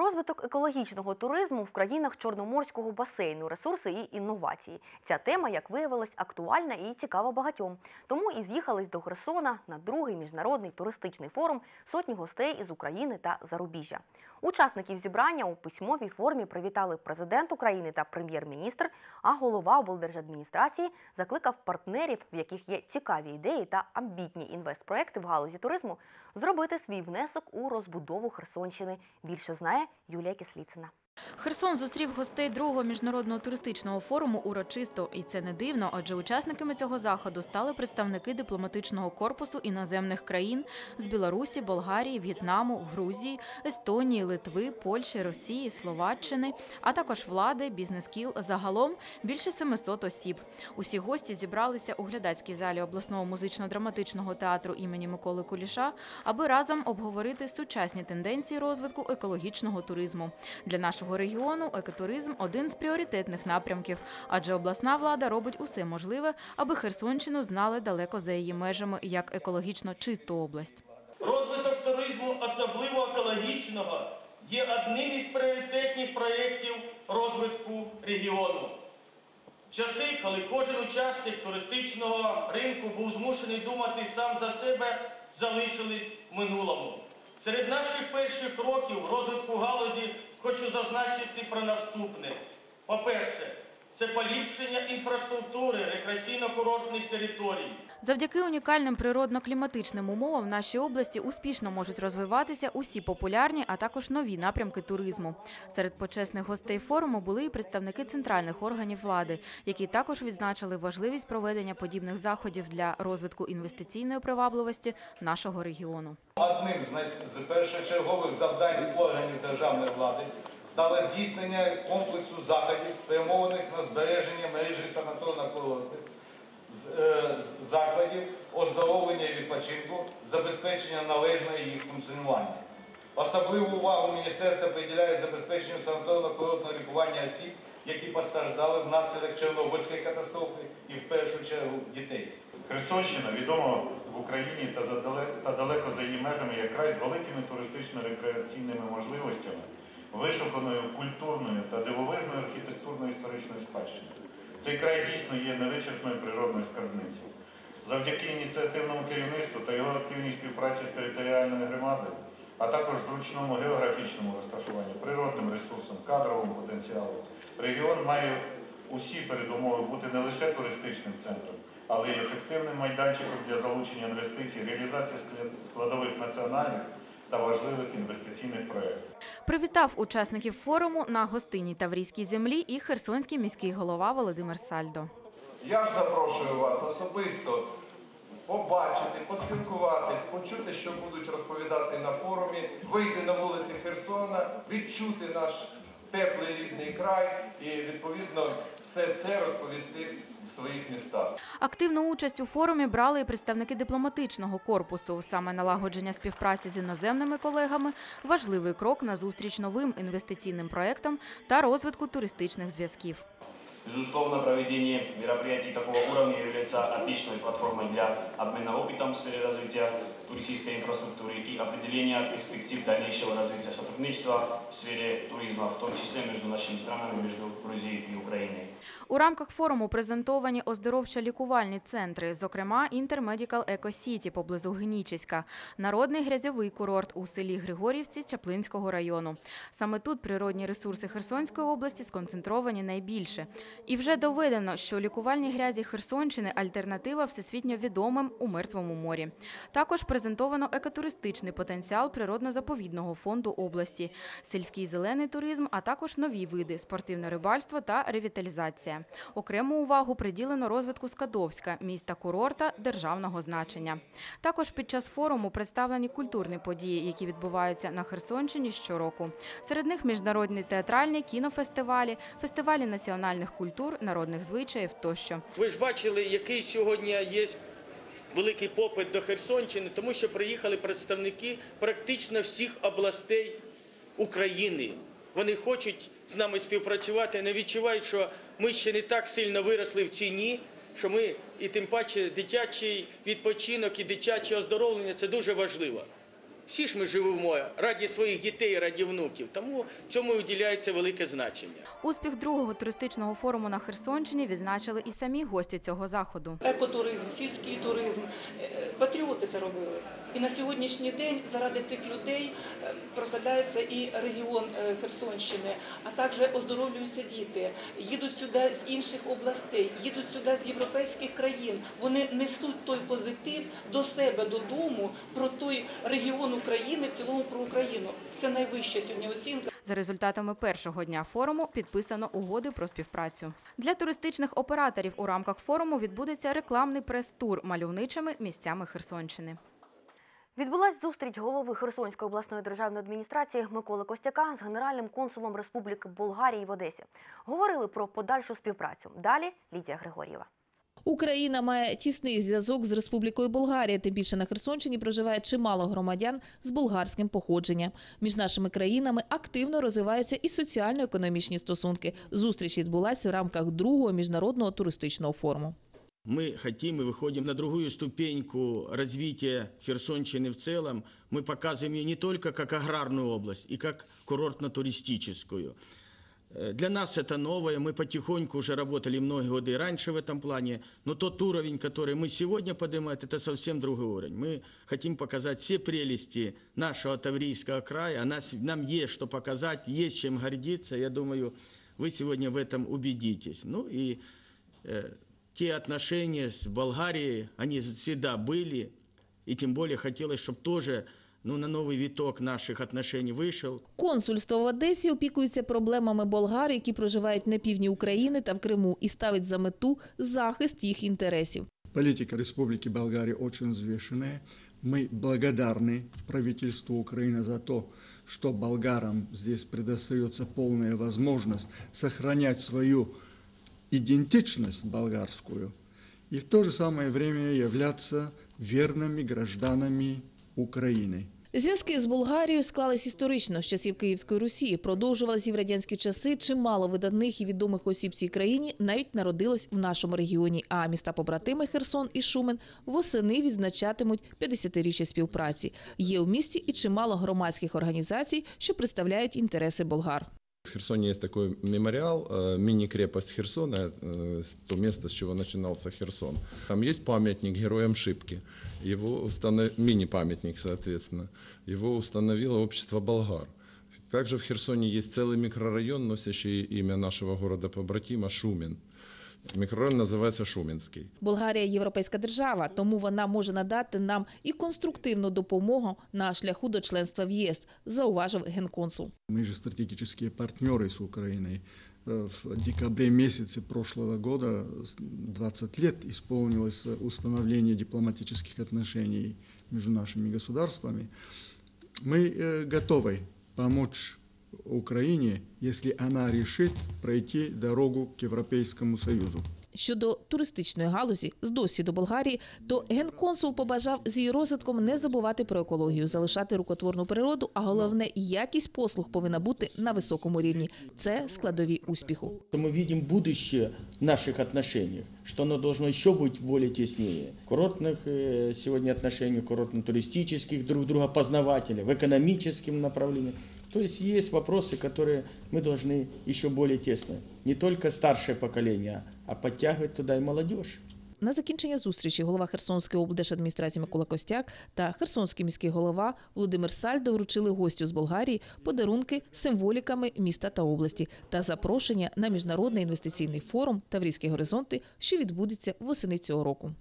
Розвиток екологічного туризму в країнах Чорноморського басейну, ресурси і інновації. Ця тема, як виявилось, актуальна і цікава багатьом. Тому і з'їхались до Херсона на другий міжнародний туристичний форум сотні гостей із України та зарубіжжя. Учасників зібрання у письмовій формі привітали президент України та прем'єр-міністр, а голова облдержадміністрації закликав партнерів, в яких є цікаві ідеї та амбітні інвестпроекти в галузі туризму, зробити свій внесок у розбудову Херсонщини. Більше знає Юлія Кисліцина. Херсон зустрів гостей другого міжнародного туристичного форуму урочисто, і це не дивно, адже учасниками цього заходу стали представники дипломатичного корпусу іноземних країн з Білорусі, Болгарії, В'єтнаму, Грузії, Естонії, Литви, Польщі, Росії, Словаччини, а також влади, бізнес-кіл. Загалом більше 700 осіб. Усі гості зібралися у глядацькій залі обласного музично-драматичного театру імені Миколи Куліша, аби разом обговорити сучасні тенденції розвитку екологічного туризму. Для нашого регіону екотуризм один з пріоритетних напрямків, адже обласна влада робить усе можливе, аби Херсонщину знали далеко за її межами як екологічно чисту область. Розвиток туризму, особливо екологічного, є одним із пріоритетних проєктів розвитку регіону. Часи, коли кожен учасник туристичного ринку був змушений думати сам за себе, залишились в минулому. Серед наших перших кроків розвитку галузі хочу зазначити про наступне. По-перше, це поліпшення інфраструктури рекреаційно-курортних територій. Завдяки унікальним природно-кліматичним умовам в нашій області успішно можуть розвиватися усі популярні, а також нові напрямки туризму. Серед почесних гостей форуму були і представники центральних органів влади, які також відзначили важливість проведення подібних заходів для розвитку інвестиційної привабливості нашого регіону. Одним з першочергових завдань органів державної влади стало здійснення комплексу заходів, спрямованих на збереження мережі санаторно-курортних закладів, оздоровлення і відпочинку, забезпечення належного їх функціонування. Особливу увагу міністерство приділяє забезпеченню санаторно-курортного лікування осіб, які постраждали внаслідок Чорнобильської катастрофи і в першу чергу дітей. Херсонщина відома в Україні та, та далеко за її межами як край з великими туристично-рекреаційними можливостями, вишуканою культурною та дивовижною архітектурно-історичною спадщиною. Цей край дійсно є невичерпною природною скарбницею. Завдяки ініціативному керівництву та його активній співпраці з територіальною громадою, а також зручному географічному розташуванню, природним ресурсам, кадровому потенціалу, регіон має усі передумови бути не лише туристичним центром, але й ефективним майданчиком для залучення інвестицій, реалізації складових національних та важливих інвестиційних проєктів. Привітав учасників форуму на гостинній Таврійській землі і херсонський міський голова Володимир Сальдо. Я ж запрошую вас особисто побачити, поспілкуватись, почути, що будуть розповідати на форумі, вийти на вулиці Херсона, відчути наш теплий рідний край і відповідно все це розповісти в своїх містах. Активну участь у форумі брали і представники дипломатичного корпусу. Саме налагодження співпраці з іноземними колегами важливий крок на зустріч новим інвестиційним проектам та розвитку туристичних зв'язків. Безусловно, проведение мероприятий такого уровня является отличной платформой для обмена опытом в сфере развития туристической инфраструктуры и определения перспектив дальнейшего развития сотрудничества в сфере туризма, в том числе между нашими странами, между Грузией и Украиной. У рамках форуму презентовані оздоровчо-лікувальні центри, зокрема Інтермедікал Еко Сіті поблизу Генічеська, народний грязьовий курорт у селі Григорівці Чаплинського району. Саме тут природні ресурси Херсонської області сконцентровані найбільше. І вже доведено, що лікувальні грязі Херсонщини альтернатива всесвітньо відомим у Мертвому морі. Також презентовано екотуристичний потенціал природно-заповідного фонду області, сільський зелений туризм, а також нові види спортивне рибальство та ревіталізація. Окрему увагу приділено розвитку Скадовська, міста курорта державного значення. Також під час форуму представлені культурні події, які відбуваються на Херсонщині щороку. Серед них міжнародні театральні кінофестивалі, фестивалі національних культур, народних звичаїв тощо. Ви ж бачили, який сьогодні є великий попит до Херсонщини, тому що приїхали представники практично всіх областей України. Вони хочуть з нами співпрацювати, не відчувають, що ми ще не так сильно виросли в ціні, що ми і тим паче дитячий відпочинок і дитяче оздоровлення це дуже важливо. Всі ж ми живемо раді своїх дітей, раді внуків, тому цьому уділяється велике значення. Успіх другого туристичного форуму на Херсонщині відзначили і самі гості цього заходу. екотуризм, сільський туризм. Патріоти це робили. І на сьогоднішній день заради цих людей е, прославляється і регіон е, Херсонщини, а також оздоровлюються діти, їдуть сюди з інших областей, їдуть сюди з європейських країн. Вони несуть той позитив до себе додому про той регіон України, в цілому про Україну. Це найвища сьогодні оцінка. За результатами першого дня форуму підписано угоди про співпрацю. Для туристичних операторів у рамках форуму відбудеться рекламний прес-тур мальовничими місцями Херсонщини. Відбулась зустріч голови Херсонської обласної державної адміністрації Миколи Костяка з генеральним консулом Республіки Болгарії в Одесі. Говорили про подальшу співпрацю. Далі Лідія Григорєва. Україна має тісний зв'язок з Республікою Болгарія. Тим більше на Херсонщині проживає чимало громадян з болгарським походженням. Між нашими країнами активно розвиваються і соціально-економічні стосунки. Зустріч відбулася в рамках другого міжнародного туристичного форуму. Мы хотим и выходим на другую ступеньку развития Херсонщины в целом. Мы показываем ее не только как аграрную область, и как курортно-туристическую. Э, Для нас это новое, мы потихоньку уже работали многие годы и раньше в этом плане, но тот уровень, который мы сегодня поднимаем, это совсем другой уровень. Мы хотим показать все прелести нашего Таврийского края, а нас, нам есть что показать, есть чем гордиться, я думаю, вы сегодня в этом убедитесь. Ну и э, те отношения с Болгарией, они всегда были, и тем более хотелось, чтобы тоже ну, на новый виток наших отношений вышел. Консульство в Одесі опікується проблемами болгар, які проживають на півдні України та в Криму, і ставить за мету захист їх інтересів. Политика Республики Болгария очень взвешенная. Мы благодарны правительству Украины за то, что болгарам здесь предостается полная возможность сохранять свою идентичность болгарскую и в то же самое время являться верными гражданами Украины. Зв'язки з Болгарією склались історично з часів Київської Русі. Продовжувалися в радянські часи. Чимало видатних і відомих осіб цій країні навіть народилось в нашому регіоні. А міста побратими Херсон і Шумен восени відзначатимуть 50-річчя співпраці. Є у місті і чимало громадських організацій, що представляють інтереси болгар. В Херсоне есть такой мемориал, э, мини-крепость Херсона, э, то место, с чего начинался Херсон. Там есть памятник героям Шипки, его установ... мини-памятник, соответственно. Его установило общество болгар. Также в Херсоне есть целый микрорайон, носящий имя нашего города-побратима Шумен. Микрорайон называется Шуменский. Болгарія європейська держава, тому вона може надати нам і конструктивну допомогу на шляху до членства в ЄС, зауважив генконсул. Мы же стратегические партнеры с Украиной. Э, В декабре месяце прошлого года с- 20 лет исполнилось э, установление дипломатических отношений между нашими государствами. Мы э, готовы помочь Украине, если она решит пройти дорогу к Европейскому Союзу Щодо туристичної галузі з досвіду Болгарії, то генконсул побажав з її розвитком не забувати про екологію, залишати рукотворну природу, а головне якість послуг повинна бути на високому рівні. Це складові успіху. Мы видим будущее в наших отношениях, что оно должно еще быть более теснее. Курортных э, сегодня отношений, курортно-туристических, друг друга познавателей, в экономическом направлении. То есть есть вопросы, которые мы должны еще более тесно. Не только старшее поколение, а підтягують туда і молодіж. На закінчення зустрічі голова Херсонської облдержадміністрації Микола Костяк та Херсонський міський голова Володимир Сальдо вручили гостю з Болгарії подарунки символіками міста та області та запрошення на міжнародний інвестиційний форум Таврійські горизонти, що відбудеться восени цього року.